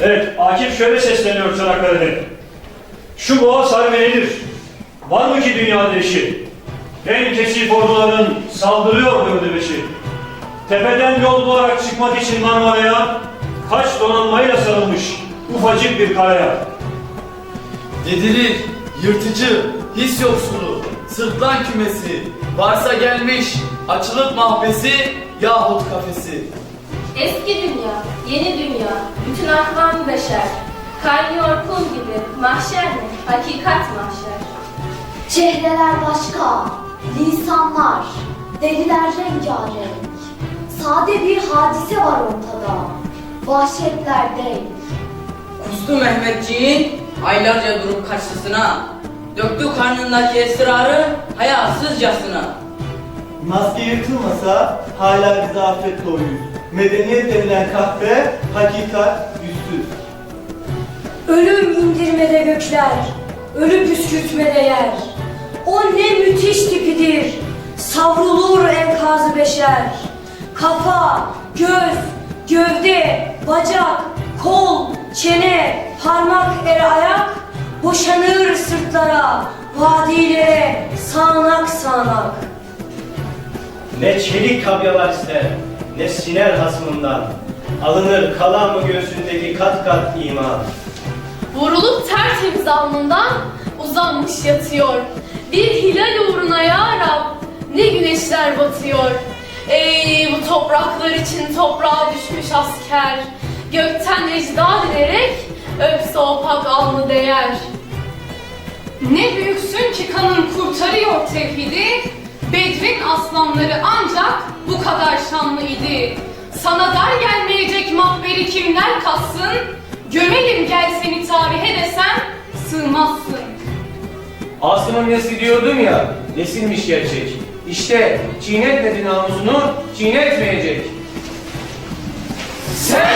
Evet, Akif şöyle sesleniyor Çanakkale'de. Şu boğaz harbinedir. Var mı ki dünyada eşi? En kesif orduların saldırıyor dördü beşi. Tepeden yol bularak çıkmak için Marmara'ya kaç donanmayla sarılmış ufacık bir karaya. Yedirir, yırtıcı, his yoksulu, sırtlan kümesi, varsa gelmiş, açılıp mahbesi yahut kafesi. Eski dünya, yeni dünya, bütün akvan beşer. Kaynıyor kum gibi, mahşer mi? Hakikat mahşer. Çehreler başka, lisanlar, deliler rengarenk. Sade bir hadise var ortada, vahşetler değil. Kustu Mehmetçiğin aylarca durup karşısına Döktü karnındaki esrarı hayasızcasına Maske yırtılmasa hala bize afet doğuyuz. Medeniyet denilen kahve, hakikat yüzsüz. Ölüm indirmede gökler, ölü püskürtmede yer. O ne müthiş tipidir, savrulur enkazı beşer. Kafa, göz, gövde, bacak, kol, çene, parmak ele ayak, boşanır sırtlara, vadilere, sağanak sağanak. Ne çelik kabyalar ister, ne hasmından. Alınır kalamı göğsündeki kat kat iman. Vurulup tertemiz alnından uzanmış yatıyor. Bir hilal uğruna ya Rab ne güneşler batıyor. Ey bu topraklar için toprağa düşmüş asker. Gökten ecda dilerek öpse o pak alnı değer. Ne büyüksün ki kanın kurtarıyor tevhidi. Bedrin aslanları ancak idi. Sana dar gelmeyecek mahberi kimler kassın? Gömelim gel seni tarihe desem sığmazsın. Asım'ın nesli diyordum ya, nesilmiş gerçek. İşte çiğnetmedi namusunu, çiğnetmeyecek. Sen